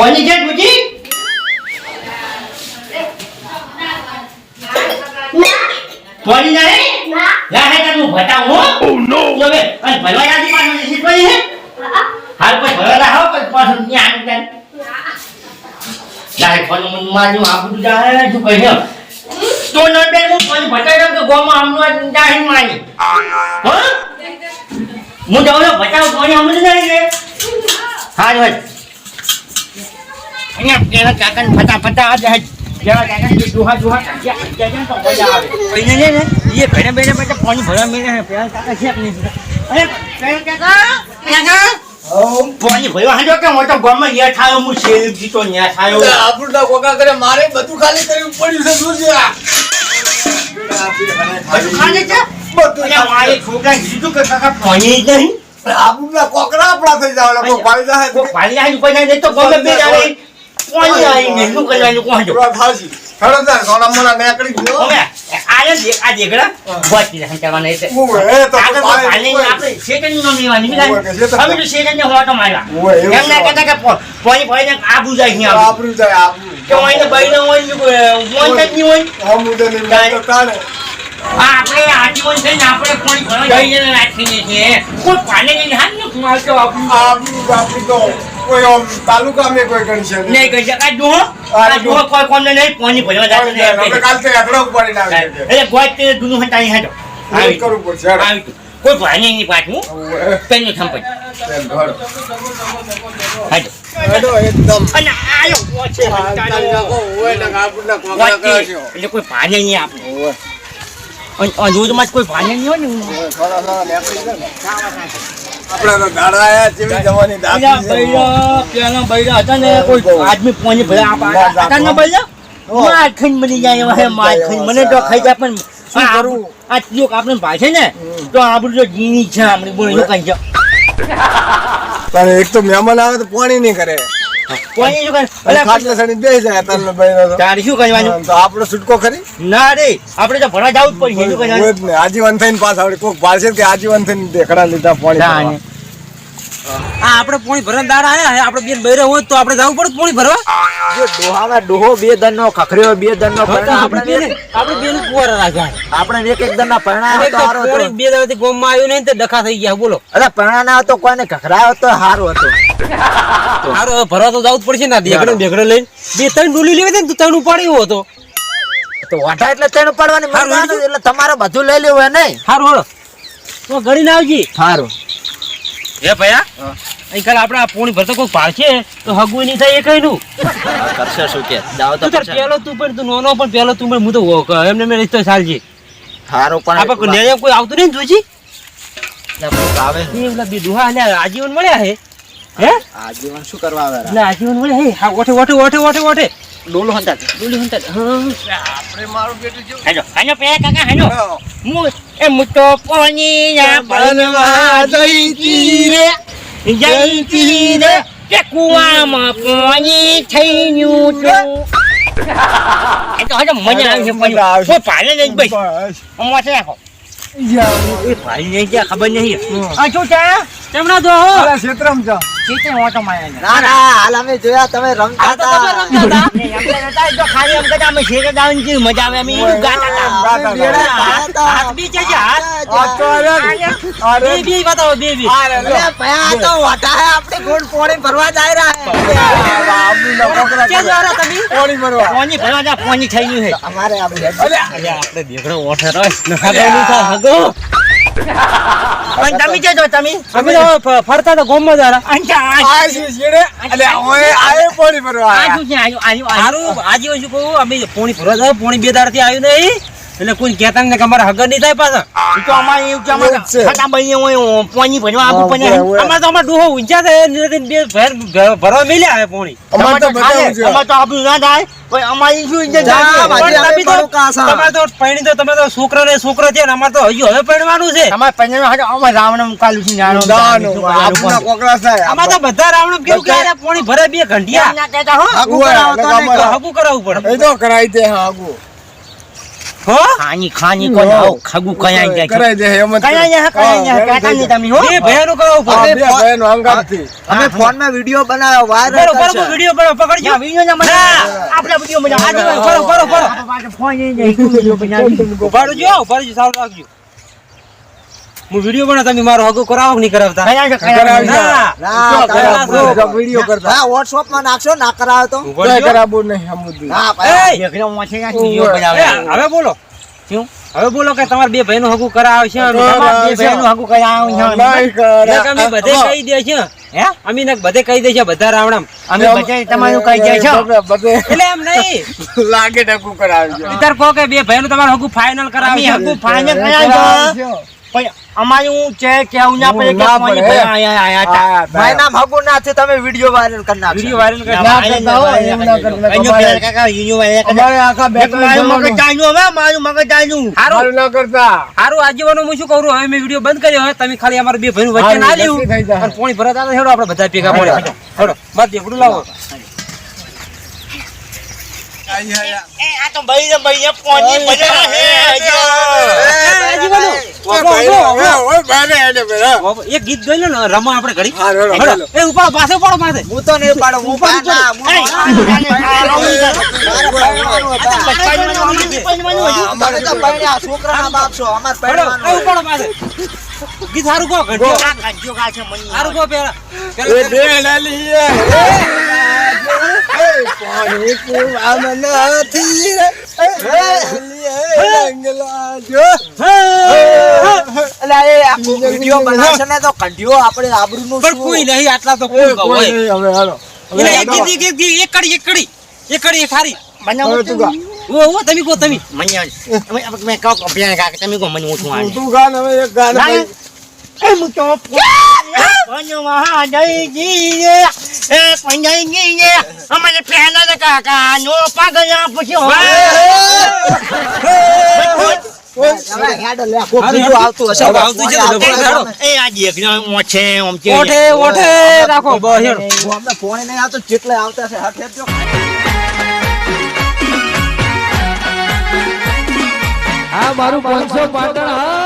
કોની છે ડૂચી કોની નહીં લા હે તને બતાવું હો. ઓ નો જો બે અને ભરવા યાદી પાછો નિશ્ચિત પડી હે હાલ કોઈ ભરવા ના આવો કોઈ પાછો ત્યાં આનું ત્યાં લા હે ફોન મન મારું આપણું જાય શું કહે તો ન બે હું ફોન બતાવ્યો કે ગોમાં હમણાં જાહી માની હો હું? જાઉં બતાવું કોની હમણાં જાય? છે હા અહીંયા પેલા કાકાને ફટા ફટા આ જાય. જેવા કાકાને દુહા દુહા કાઢ્યા કાઢ્યા તો મજા આવે. એને ને ને એ ભેણે ભેણે બેઠા પાણી ભરવા મેળે છે. પેલા કાકા છે કે નહીં અરે પેલા કાકા. કાકા પાણી ભરવા હાજો કે મોટો ગામમાં યા થાયો હું શેર જીતો ન્યા થાયો. આપણું કોકા કરે મારે બધું ખાલી કરવું પડ્યું છે દૂધિયા બધું ખાલી છે? બધું મારે છોકરા કીધું કે કાકા પાણી જ નહીં. આપણું કોકરા આપણા થઈ જાવ લોકો પાણી જાય કોઈ પાણી જાય કોઈ નહીં તો ગમે બે આવે પાણી આવી નહીં શું કરવાનું કોણ જો હેડો તાર સોના મોના નીકળી ગયો. હવે આ જે આ દેગડા ગોતી હંતાવાના એટલે ઓવે, તો પાણી પાણી આપણે શેકની નો લેવાની ઓવે, અમે તો શેકન હોટો માર્યા. એમ ના છે. કહેતા કે પાણી આબુ. આપણું કે કોઈ મોન જ નહીં હોય. હમ ઉદે ની તો તાણે આપણે આજીવન થઈને આપણે પાણી ભરવા જઈને રાખીએ છીએ. કોઈ પાણી નહીં હાલ ન આપણું આપણું તો કોઈ આમ તાલુકામાં કોઈ ગણશે નહીં. નહીં કહી શકાય. ડોહો? આ ડોહો. કોઈ કોમને નહીં પાણી ભરવા જાય છે આપણે કાલ તો હેડો ઉપાડી લાવીએ છે. એટલે ગોત તે દુનું હંતાઈ હેડો. આવી પડશે આવી કોઈ પાણી નહીં પાછું પેનનું થંપઈ તેમ હેડો. હેડો. હેડો એકદમ. અને આયો. ને આપણને કોકરા કરશો. એટલે કોઈ પાણી નહીં આપે ઓવે, જ કોઈ પાણી નહીં હોય ને. આપણે આયા જેવી જવાની દાતી પેલા બૈરા હતા ને કોઈ આદમી પાણી ભર્યા હતા ને બૈરા માર ખાઈને મરી જાય એવા હે માર ખાઈને મને તો ખાઈ જાય પણ શું આ જો આપણે ભાઈ છે ને તો આપણું જો જીની છે આપણે બોલ કઈ પણ એક તો મહેમાન આવે તો પાણી નહીં કરે. પાણી શું કરે અલા, ખાટલે સડી બેસી જાય તને બૈરો તો. શું કરવાનું તો આપણો છૂટકો ખરી? ના રે આપણે તો ભરવા જવું જ પડશે. શું કરવાનું આજીવન થઈને પાસ આવડે. કોક ભાળશે કે આજીવન થઈને દેખડા લીધા પાણી. આ આપણે પોણી ભરવા દાડ આયા હે આપણે બેન બૈરે હોય તો આપણે જવું પડે પોણી ભરવા. જો ડોહાના ડોહો બે દનનો ખખર્યો બે દનનો પરણા આપણે બેન આપણે બેન કુવારા રાખ્યા આપણે એક એક દનના પરણા હતો તો હારો પોણી હતો બે દાડાથી ગોમમાં આવ્યું નહીં તે ડખા થઈ ગયા બોલો. અરે પરણા ના હતો કોને ખખરાયો તો હારો હતો. હારો ભરવા તો જવું જ પડશે ને દેગડે દેગડે લઈને. બે ત્રણ ડોલી લેવી હતી ને તો ત્રણ ઉપાડ્યો હતો. તો વાટા એટલે તણ ઉપાડવાની હારું, એટલે તમારે બધું લઈ લેવું નહીં? સારું હળો તો ગળી ના આવજી. સારું હે ભયા? અહીં કાલ આપણે આ પોણી ભરતો કોઈ પાડશે તો હગું નહીં થાય એ કઈ નું કરશે શું કે? દાવ તો પેલો તું પણ તું નોનો પણ પેલો તું પણ હું તો એમને મેં રીતો ચાલજી આપણે કોઈ પણ નેણે કોઈ આવતું નહીં ને જોજી? આવે. એ પેલા બે દુહા અને આજીવન મળ્યા હે? હે? આજીવન શું કરવા આવે? એટલે આજીવન મળ્યા હે? હા ઓઠે ઓઠે ઓઠે ઓઠે ઓઠે. ડોલો હંતા ડોલી હંતા હા. આપણે મારું બેટું જો હાજો હાજો પે કાકા હેલો હા. મુટો પાણી ના બનવા જઈતી રે. જઈતી રે કે કુવામાં પાણી થઈ તું તો આવે છે મજા આવે છે. કોઈ પાલે નહીં ભાઈ. અમાર. એ ભાઈ નહીં ખબર નહીં શું છે તેમના દો ક્ષેત્રમાં જા. ચીતે ઓટો માર્યા ના ના હાલ અમે જોયા તમે રમતા હતા નહીં, એમ તો નતા, એ તો ખાલી એમ કદા અમે શેર ડાઉન જેવી મજા આવે અમે એવું ગાતા હતા. હાથ બી છે હાથ. અરે, અરે, બે બી બતાવો બે બી. અરે, ભયા તો વાટા હે આપણે ગોળ પોણી ભરવા જાય રહ્યા હે. આબુ ના કોકરા ક્યાં કરે. જવાના તમે. પોણી ભરવા. પોની ભરવા જા, પોણી થઈ ગયું છે અમારે આપણે અરે આપણે દેખડો ઓઠે રસ થાય હગો. પણ તમે જે જો તમે અમે તો ફરતા તો ગોમમાં જારા અંજા આ આ છે ઓય, આએ પાણી ભરવા આ શું છે? આયુ આયુ આયુ સારું આજે શું કહું? અમે પોણી ભરવા જાય પોણી બે દાડથી આવ્યું નહીં. એટલે કોઈ કહેતા ને અમારે હગર નહીં થાય પાછા. ઈ તો અમારે એવું કે અમારે જ ભાઈ હોય પોની ભરવા આપું પણ અમારે તો અમારે ડોહો ઊંચા થાય બે ભરવા મેલ્યા આવે પોણી. અમારે તો બતાવું અમારે તો આપણું ના થાય. પણ અમારી શું ઇજ્જત? ભાઈ. તમે તો કાસા. તમારે તો પૈણી તો તમે તો છોકરો ને છોકરો છે ને અમારે તો હજુ હવે પૈણવાનું છે અમારે પંજાબ હાટે અમારે રાવણ કાલું છે નાનો આપના કોકરા થાય. અમારે તો બધા રાવણ કેવું કે પોણી ભરે બે ઘંટિયા ના કહેતા હો. હગું કરાવવું પડે એ તો કરાઈ દે હા આગુ હો ખાની ખાની કોણ આવ ખગુ કયા જાય કરાય જાય દે એમ જ કયા જાય કયા જાય કાકા ની તમે હો. બે ભેરો કરો પડે બે અંગાતથી અમે ફોનમાં વીડિયો બનાવ્યો વાર કરો બરો વિડિયો બરો પકડજો. વિડિયો ના મને આપણા વિડિયો માં આજે કરો કરો કરો ફોન એ જાય વિડિયો બનાવી ઉભાડો જો ઉભાડો સારું રાખજો. હું વિડિયો બના તમે મારો હગો કરાવો કે નહીં કરાવતા? કરાવી કરાવો. કરાવો. વીડિયો કરતા. હા વોટ્સઅપમાં નાખશો ના કરાવે તો. કોઈ કરાવો નહીં સમજવું. હા ભાઈ. દેખલો મોછે ના વિડિયો બનાવે? હવે બોલો. શું? હવે બોલો કે તમારે બે ભાઈનું હગું કરાવશે તો બે ભાઈનું હગું કયા છે નહીં કરે. એટલે કે અમે બધે કહી દે છે. હે? અમે ને બધે કહી દે છે બધા રાવણમ. અમે બધા તમારું કહી દે છે. એટલે એમ નહીં. લાગે ટકું કરાવી છે. તાર કહો કે બે ભાઈનું તમારું હગું ફાઇનલ કરાવે હગું ફાઇનલ કયા છો. પણ અમારું છે કેવું ના પડે કે કોની પડે. આયા આયા હતા. ભાઈ નામ હગું છે તમે વીડિયો વાયરલ કરી નાખશો. વીડિયો વાયરલ કરી ના એમ ના કરતા. કઈનો કાકા યુનુ વાળા અમારે આખા બે મારું મગજ ચાલ્યું હવે મારું મગજ ચાલ્યું હારું ના કરતા. હારું આજીવનનું હું શું કરું હવે મેં વીડિયો બંધ કર્યો હવે તમે ખાલી અમારા બે ભાઈનું વચ્ચે ના લ્યું. અને પોણી ભરત આવે હેડો આપણે બધા ભેગા પડે હેડો દેખડું લાવો. આ તો ભાઈ ભાઈ હે આજીવનનું. એક ગીત ગઈ લો ને રમો આપણે ઘડી. એ ઉપાડો પાસે ઉપાડો પાસે હું તો નહીં પાડું હું બાપ છો અમાર ઉપાડો પાસે ગીત સારું કહો ઘંટીઓ. સારું કહો પેલા પેલા પાણી પીવાનું નથી પણ તમે કહો તમે મેં કહો અભિયાન તમે કહો મને ઓછું તું ગા હવે એક ગાને એ હું તો પંજવા જઈ રે એ પંજાઈ અમારે પહેલા કાકા નો પાગલા પૂછ્યો. આવતું છે હું જેટલે આવતા છે હાથ મારું પાંચસો પાટણ હા.